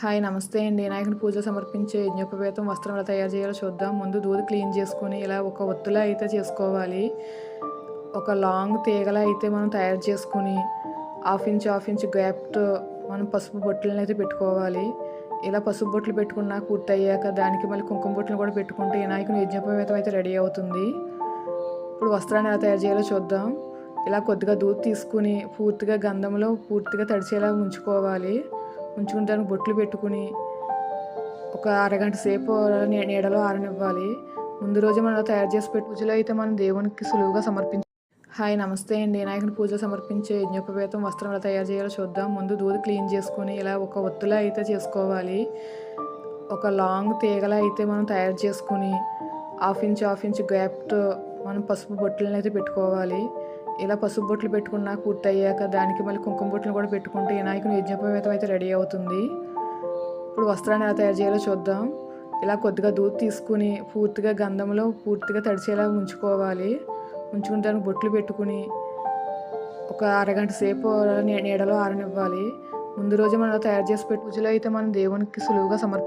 Hi నమస్తే అండి. వినాయకుని పూజ సమర్పించే యజ్ఞోపవేతం వస్త్రం ఎలా తయారు చేయాలో చూద్దాం. ముందు దూది క్లీన్ చేసుకొని ఇలా ఒక ఒత్తులా అయితే చేసుకోవాలి. ఒక లాంగ్ తీగలా అయితే మనం తయారు చేసుకుని హాఫ్ ఇంచ్ హాఫ్ ఇంచ్ గ్యాప్తో మనం పసుపు బొట్టులను అయితే పెట్టుకోవాలి. ఇలా పసుపు బొట్లు పెట్టుకున్నా పూర్తి అయ్యాక దానికి మళ్ళీ కుంకుమ బొట్లు కూడా పెట్టుకుంటే వినాయకుని యజ్ఞోపవేతం అయితే రెడీ అవుతుంది. ఇప్పుడు వస్త్రాన్ని ఎలా తయారు చేయాలో చూద్దాం. ఇలా కొద్దిగా దూది తీసుకుని పూర్తిగా గంధంలో పూర్తిగా తడిచేలా ఉంచుకోవాలి. ఉంచుకుని దానికి బొట్లు పెట్టుకుని ఒక అరగంట సేపు నీడలో ఆరనివ్వాలి. ముందు రోజు మనం తయారు చేసి పెట్టి పూజలో అయితే మనం దేవునికి సులువుగా సమర్పించ హాయ్ నమస్తే అండి. వినాయకుని పూజ సమర్పించే యజ్ఞోపవేతం వస్త్రం ఎలా తయారు చేయాలో చూద్దాం. ముందు దూది క్లీన్ చేసుకుని ఇలా ఒక ఒత్తులా అయితే చేసుకోవాలి. ఒక లాంగ్ తీగలా అయితే మనం తయారు చేసుకుని హాఫ్ ఇంచ్ హాఫ్ ఇంచ్ గ్యాప్తో మనం పసుపు బొట్టులను అయితే పెట్టుకోవాలి. ఇలా పసుపు బొట్లు పెట్టుకున్నా పూర్తి అయ్యాక దానికి మళ్ళీ కుంకుమ బొట్లు కూడా పెట్టుకుంటే వినాయకుని యజ్ఞోపవేతం అయితే రెడీ అవుతుంది. ఇప్పుడు వస్త్రాన్ని ఎలా తయారు చేయాలో చూద్దాం. ఇలా కొద్దిగా దూత్ తీసుకుని పూర్తిగా గంధంలో పూర్తిగా తడిచేలా ఉంచుకోవాలి. ఉంచుకుని దానికి బొట్లు పెట్టుకుని ఒక అరగంట సేపు నీడలో ఆరనివ్వాలి. ముందు రోజు మనం తయారు చేసి పెట్టి పూజలో అయితే మనం దేవునికి సులువుగా సమర్పించ